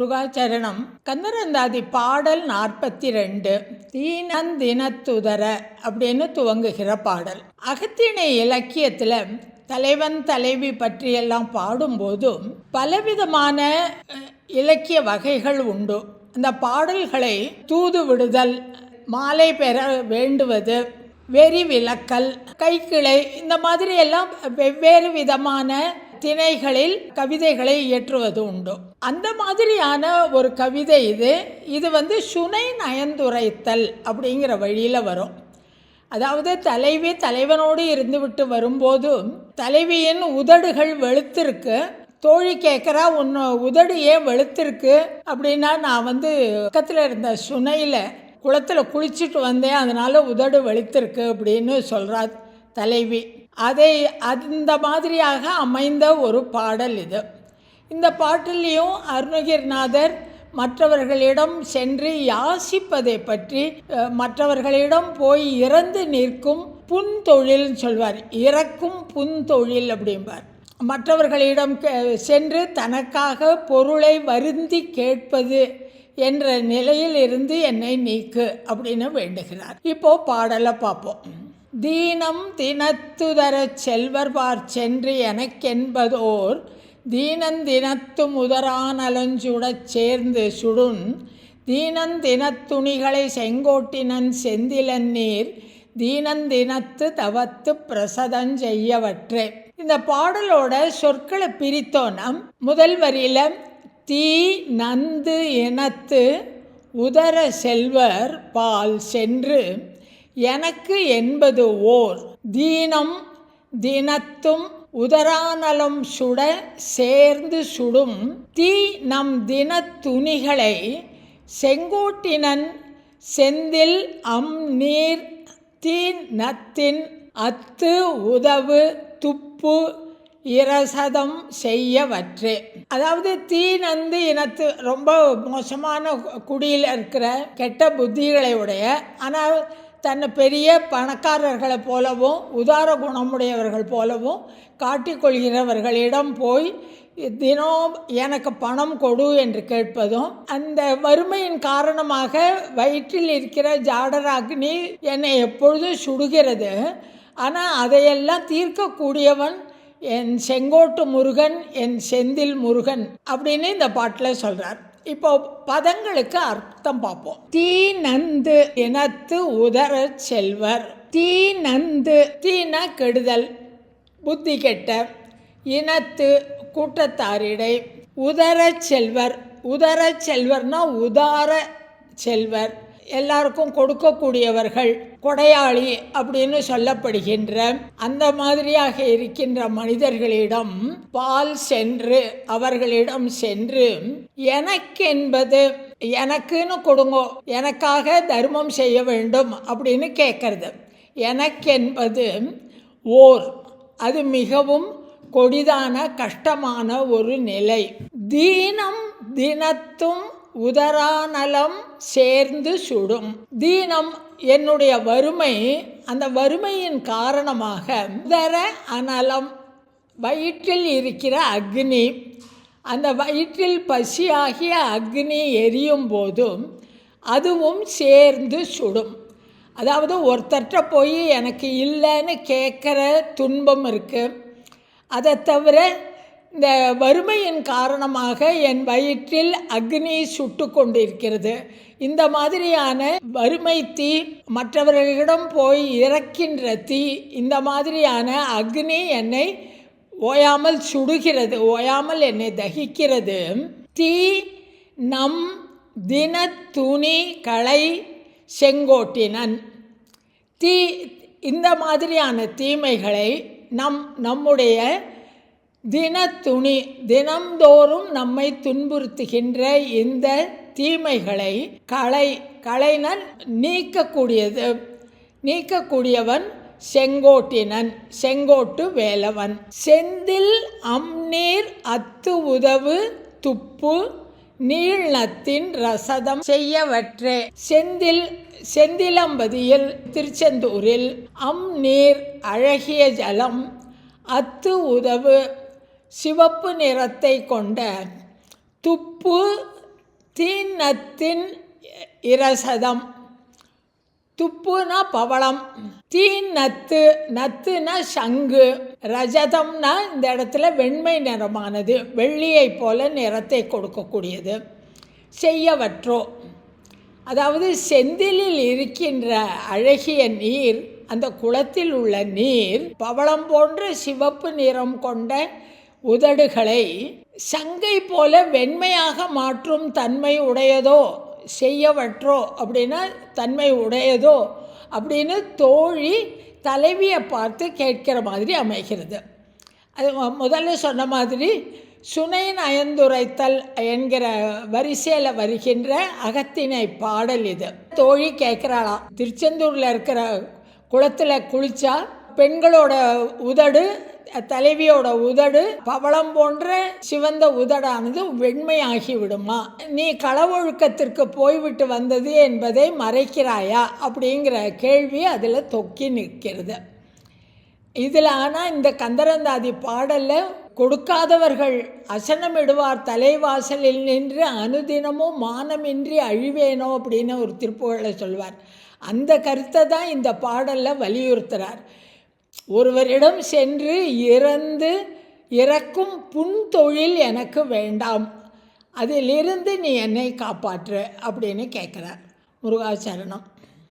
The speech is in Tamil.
முருகாச்சரணம் கந்தரந்தாதி பாடல் நாற்பத்தி ரெண்டு தீனந்தினத்துதர அப்படின்னு துவங்குகிற பாடல். அகத்திணை இலக்கியத்தில் தலைவன் தலைவி பற்றியெல்லாம் பாடும்போதும் பலவிதமான இலக்கிய வகைகள் உண்டு. அந்த பாடல்களை தூது விடுதல் மாலை பெற வேண்டுவது வெறி விலக்கல் கைக்கிளை இந்த மாதிரி எல்லாம் வெவ்வேறு விதமான திணைகளில் கவிதைகளை இயற்றுவது உண்டு. அந்த மாதிரியான ஒரு கவிதை இது. இது வந்து சுனை நயந்துரைத்தல் அப்படிங்கிற வழியில் வரும். அதாவது தலைவி தலைவனோடு இருந்துவிட்டு வரும்போது தலைவியின் உதடுகள் வெளுத்திருக்கு. தோழி கேட்குறா உன் உதடு ஏன் வெளுத்திருக்கு? அப்படின்னா நான் வந்து பக்கத்தில் இருந்த சுனையில் குளத்தில் குளிச்சுட்டு வந்தேன். அதனால் உதடு வெளுத்திருக்கு அப்படின்னு சொல்கிறா தலைவி. அதை அந்த மாதிரியாக அமைந்த ஒரு பாடல் இது. இந்த பாட்டிலையும் அருணகிரிநாதர் மற்றவர்களிடம் சென்று யாசிப்பதை பற்றி மற்றவர்களிடம் போய் இறந்து நிற்கும் புன்தொழில்னு சொல்வார். இறக்கும் புன்தொழில் அப்படிம்பார். மற்றவர்களிடம் கே- சென்று தனக்காக பொருளை வருந்தி கேட்பது என்ற நிலையில் இருந்து என்னை நீக்கு அப்படின்னு வேண்டுகிறார். இப்போ பாடலை பார்ப்போம். தீனம் தினத்துதரச் செல்வர்பார் சென்று எனக்கென்பதோர் தீனந்தினத்து முதரானலஞ்சுடச் சேர்ந்து சுடுன் தீனந்தினத்துணிகளை செங்கோட்டினன் செந்திலன் நீர் தீனந்தினத்து தவத்து பிரசதஞ்செய்யவற்றே இந்த பாடலோட சொற்களை பிரித்தோன்னா முதல் வரியில் தீ நந்து இனத்து உதர செல்வர் பால் சென்று எனக்கு என்பது ஓர் தீனம் தினத்தும் உதரானலம் சுட சேர்ந்து சுடும் தீ நம் தினத்துணிகளை செங்கோட்டினன் செந்தில் அம் நீர் தீ நத்தின் அத்து உதவு துப்பு இரசதம் செய்யவற்றே. அதாவது தீ நந்து இனத்து ரொம்ப மோசமான குடியில் இருக்கிற கெட்ட புத்திகளை உடைய ஆனால் தன்னை பெரிய பணக்காரர்களைப் போலவும் உதார குணமுடையவர்கள் போலவும் காட்டிக்கொள்கிறவர்களிடம் போய் தினம் எனக்கு பணம் கொடு என்று கேட்பதும் அந்த வறுமையின் காரணமாக வயிற்றில் இருக்கிற ஜாடராக்னி என்னை எப்பொழுதும் சுடுகிறது. ஆனால் அதையெல்லாம் தீர்க்கக்கூடியவன் என் செங்கோட்டு முருகன் என் செந்தில் முருகன் அப்படின்னு இந்த பாட்டில் சொல்கிறார் இப்போ பதங்களுக்கு அர்த்தம் பார்ப்போம். தீ நந்து இனத்து உதர செல்வர். தீ நந்து தீனா கெடுதல். புத்தி கெட்ட. இனத்து கூட்டத்தாரிடை. உதர செல்வர். உதர செல்வர்னா உதார செல்வர். எல்லாருக்கும் கொடுக்கக்கூடியவர்கள் கொடையாளி அப்படின்னு சொல்லப்படுகின்ற அந்த மாதிரியாக இருக்கின்ற மனிதர்களிடம் பால் சென்று அவர்களிடம் சென்று எனக்கென்பது எனக்குன்னு கொடுங்கோ எனக்காக தர்மம் செய்ய வேண்டும் அப்படின்னு கேட்கறது எனக்கென்பது ஓர் அது மிகவும் கொடிதான கஷ்டமான ஒரு நிலை. தீனம் தினத்தும் உதரானலம் சேர்ந்து சுடும். தீனம் என்னுடைய வறுமை. அந்த வறுமையின் காரணமாக உதர அனலம். வயிற்றில் இருக்கிற அக்னி. அந்த வயிற்றில் பசியாகிய அக்னி எரியும் போதும் அதுவும் சேர்ந்து சுடும். அதாவது ஒருத்தர்கிட்ட போய் எனக்கு இல்லைன்னு கேட்குற துன்பம் இருக்குது அதை தவிர இந்த வறுமையின் காரணமாக என் வயிற்றில் அக்னி சுட்டு கொண்டிருக்கிறது. இந்த மாதிரியான வறுமை தீ மற்றவர்களிடம் போய் இறக்கின்ற தீ இந்த மாதிரியான அக்னி என்னை ஓயாமல் சுடுகிறது ஓயாமல் என்னை தகிக்கிறது. தீ நம் தினத்துணி களை செங்கோட்டினன். தீ இந்த மாதிரியான தீமைகளை நம் நம்முடைய தினத்துணி தினம்தோறும் நம்மை துன்புறுத்துகின்ற இந்த தீமைகளை களை கலைனன் நீக்கக்கூடியது நீக்கக்கூடியவன் செங்கோட்டினன் செங்கோட்டு வேலவன். செந்தில் அம்நீர் அத்து உதவு துப்பு நீள்நத்தின் ரசதம் செய்யவற்றே. செந்தில் செந்திலம்பதியில் திருச்செந்தூரில் அம்நீர் அழகிய ஜலம் அத்து உதவு சிவப்பு நிறத்தை கொண்ட துப்பு தீநத்தின் இரசதம். துப்புனா பவளம் தீ நத்து நத்துனா சங்கு ரஜதம்னா இந்த இடத்துல வெண்மை நிறமானது வெள்ளியைப் போல நிறத்தை கொடுக்கக்கூடியது. செய்யவற்றோ அதாவது செந்திலில் இருக்கின்ற அழகிய நீர் அந்த குளத்தில் உள்ள நீர் பவளம் போன்ற சிவப்பு நிறம் கொண்ட உதடுகளை சங்கை போல வெண்மையாக மாற்றும் தன்மை உடையதோ செய்யவற்றோ அப்படின்னா தன்மை உடையதோ அப்படின்னு தோழி தலைவியை பார்த்து கேட்கிற மாதிரி அமைகிறது. அது முதல்ல சொன்ன மாதிரி சுனை நயந்துரைத்தல் என்கிற வரிசையில் வருகின்ற அகத்தினை பாடல் இது. தோழி கேட்குறாளாம் திருச்செந்தூரில் இருக்கிற குளத்தில் குளித்தா பெண்களோட உதடு தலைவியோட உதடு பவளம் போன்ற சிவந்த உதடானது வெண்மையாகி விடுமா நீ களவொழுக்கத்திற்கு போய்விட்டு வந்தது என்பதை மறைக்கிறாயா? அப்படிங்கிற கேள்வி அதில் தொக்கி நிற்கிறது. இதில் ஆனால் இந்த கந்தரந்தாதி பாடலில் கொடுக்காதவர்கள் அசனமிடுவார் தலைவாசலில் நின்று அனுதினமும் மானமின்றி அழிவேனோ அப்படின்னு ஒரு திருப்புகழை சொல்வார். அந்த கருத்தை தான் இந்த பாடலில் வலியுறுத்துகிறார் ஒருவரிடம் சென்று இறந்து இறக்கும் புன்தொழில் எனக்கு வேண்டாம். அதிலிருந்து நீ என்னை காப்பாற்று அப்படின்னு கேட்குறார் முருகாச்சரணம்